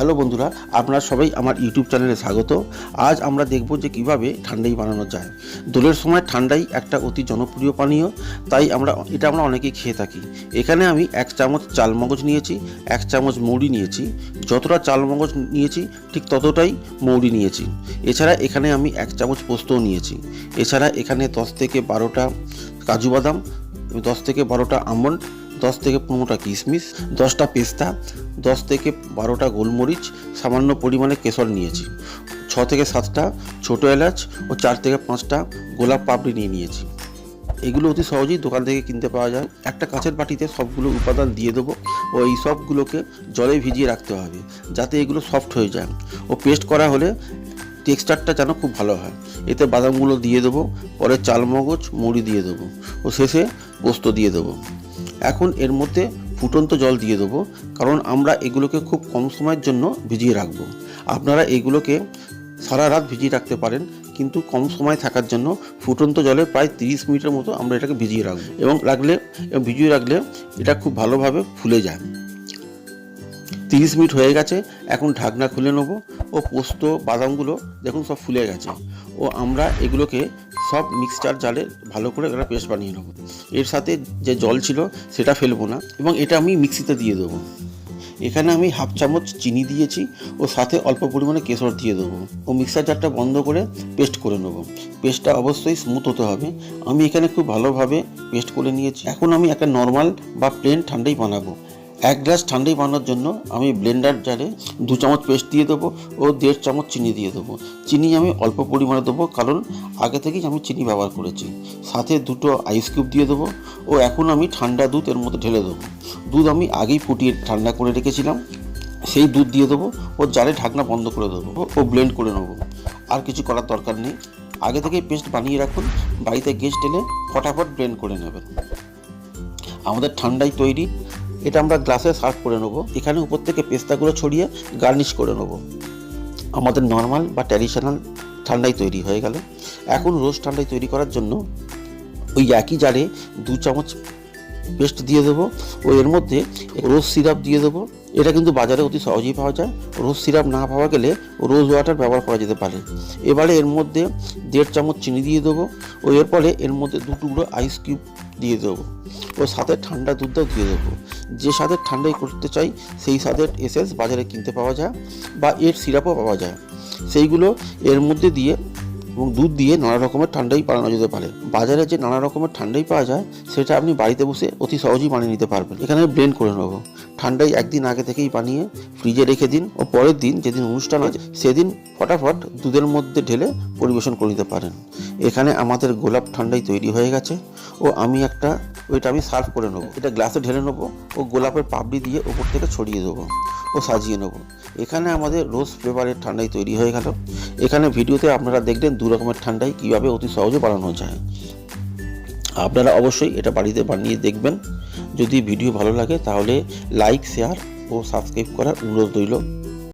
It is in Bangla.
হ্যালো বন্ধুরা, আপনারা সবাই আমার ইউটিউব চ্যানেলে স্বাগত। আজ আমরা দেখব যে কীভাবে ঠান্ডাই বানানো যায়। দোলের সময় ঠান্ডাই একটা অতি জনপ্রিয় পানীয়, তাই আমরা, এটা আমরা অনেকেই খেয়ে থাকি। এখানে আমি এক চামচ চাল মগজ নিয়েছি, এক চামচ মৌরি নিয়েছি। যতটা চাল মগজ নিয়েছি, ঠিক ততটাই মৌরি নিয়েছি। এছাড়া এখানে আমি এক চামচ পোস্তও নিয়েছি। এছাড়া এখানে দশ থেকে বারোটা কাজু বাদাম, দশ থেকে বারোটা আমন্ড দশ থেকে পনেরোটা কিশমিশ, দশটা পেস্তা, দশ থেকে বারোটা গোলমরিচ, সামান্য পরিমাণে কেশর নিয়েছি। ছ থেকে সাতটা ছোটো এলাচ ও চার থেকে পাঁচটা গোলাপ পাপড়ি নিয়ে নিয়েছি। এগুলো অতি সহজেই দোকান থেকে কিনতে পাওয়া যায়। একটা কাঁচের বাটিতে সবগুলো উপাদান দিয়ে দেবো ও এই সবগুলোকে জলে ভিজিয়ে রাখতে হবে যাতে এগুলো সফট হয়ে যায়। ও পেস্ট করা হলে টেক্সচারটা যেন খুব ভালো হয়। এতে বাদামগুলো দিয়ে দেবো, পরে চালমগজ, মুড়ি দিয়ে দেবো ও শেষে পোস্ত দিয়ে দেবো। এখন এর মধ্যে ফুটন্ত জল দিয়ে দেবো, কারণ আমরা এগুলোকে খুব কম সময়ের জন্য ভিজিয়ে রাখব। আপনারা এগুলোকে সারা রাত ভিজিয়ে রাখতে পারেন, কিন্তু কম সময় থাকার জন্য ফুটন্ত জলে প্রায় তিরিশ মিনিটের মতো আমরা এটাকে ভিজিয়ে রাখব। এবং রাখলে, ভিজিয়ে রাখলে এটা খুব ভালোভাবে ফুলে যায়। তিরিশ মিনিট হয়ে গেছে, এখন ঢাকনা খুলে নেব। ও পোস্ত, বাদামগুলো দেখুন সব ফুলে গেছে। ও আমরা এগুলোকে সব মিক্সচার জালে ভালো করে একটা পেস্ট বানিয়ে নেব। এর সাথে যে জল ছিল সেটা ফেলব না এবং এটা আমি মিক্সিতে দিয়ে দেবো। এখানে আমি হাফ চামচ চিনি দিয়েছি ও সাথে অল্প পরিমাণে কেশর দিয়ে দেবো। ও মিক্সার জারটা বন্ধ করে পেস্ট করে নেব। পেস্টটা অবশ্যই স্মুথ হতে হবে। আমি এখানে খুব ভালোভাবে পেস্ট করে নিয়েছি। এখন আমি একটা নর্মাল বা প্লেন ঠান্ডাই বানাবো। এক গ্লাস ঠান্ডাই বানানোর জন্য আমি ব্লেন্ডার জারে দু চামচ পেস্ট দিয়ে দেবো ও দেড় চামচ চিনি দিয়ে দেবো। চিনি আমি অল্প পরিমাণে দেবো কারণ আগে থেকেই আমি চিনি ব্যবহার করেছি। সাথে দুটো আইস কিউব দিয়ে দেবো ও এখন আমি ঠান্ডা দুধ এর মধ্যে ঢেলে দেবো। দুধ আমি আগেই ফুটিয়ে ঠান্ডা করে রেখেছিলাম। সেই দুধ দিয়ে দেবো ও জারে ঢাকনা বন্ধ করে দেবো ও ব্লেন্ড করে নেব। আর কিছু করার দরকার নেই। আগে থেকেই পেস্ট বানিয়ে রাখুন। বাড়িতে গেস্ট এলে ফটাফট ব্লেন্ড করে নেবেন। আমাদের ঠান্ডাই তৈরি। এটা আমরা গ্লাসে সার্ভ করে নেব। এখানে উপর থেকে পেস্তাগুলো ছড়িয়ে গার্নিশ করে নেব। আমাদের নর্মাল বা ট্র্যাডিশনাল ঠান্ডাই তৈরি হয়ে গেল। এখন রোজ ঠান্ডাই তৈরি করার জন্য ওই একই জারে দু চামচ পেস্ট দিয়ে দেবো। ও এর মধ্যে রোজ সিরাপ দিয়ে দেবো। এটা কিন্তু বাজারে অতি সহজেই পাওয়া যায়। রোজ সিরাপ না পাওয়া গেলে রোজ ওয়াটার ব্যবহার করা যেতে পারে। এবারে এর মধ্যে দেড় চামচ চিনি দিয়ে দেবো। ও এরপরে এর মধ্যে দু টুকরো আইস কিউব দিয়ে দেবো। ও সাথে ঠান্ডা দুধটাও দিয়ে দেবো। যে স্বাদের ঠান্ডাই করতে চাই, সেই স্বাদের এসেন্স বাজারে কিনতে পাওয়া যায় বা এর সিরাপও পাওয়া যায়। সেইগুলো এর মধ্যে দিয়ে এবং দুধ দিয়ে নানা রকমের ঠান্ডাই বানানো যেতে পারে। বাজারে যে নানা রকমের ঠান্ডাই পাওয়া যায়, সেটা আপনি বাড়িতে বসে অতি সহজেই বানিয়ে নিতে পারবেন। এখানে ব্লেন্ড করে নেব। ঠান্ডাই একদিন আগে থেকেই বানিয়ে ফ্রিজে রেখে দিন ও পরের দিন যেদিন অনুষ্ঠান আছে, সেদিন ফটাফট দুধের মধ্যে ঢেলে পরিবেশন করে নিতে পারেন। এখানে আমাদের গোলাপ ঠান্ডাই তৈরি হয়ে গেছে ও আমি একটা, ওইটা আমি সার্ভ করে নেব। এটা গ্লাসে ঢেলে নেব ও গোলাপের পাপড়ি দিয়ে ওপর থেকে ছড়িয়ে দেবো ও সাজিয়ে নেব। এখানে আমাদের রোজ ফ্লেভারের ঠান্ডাই তৈরি হয়ে গেল। এখানে ভিডিওতে আপনারা দেখলেন দু রকমের ঠান্ডায় কীভাবে অতি সহজে বানানো যায়। আপনারা অবশ্যই এটা বাড়িতে বানিয়ে দেখবেন। যদি ভিডিও ভালো লাগে তাহলে লাইক শেয়ার ও সাবস্ক্রাইব করার অনুরোধ রইল।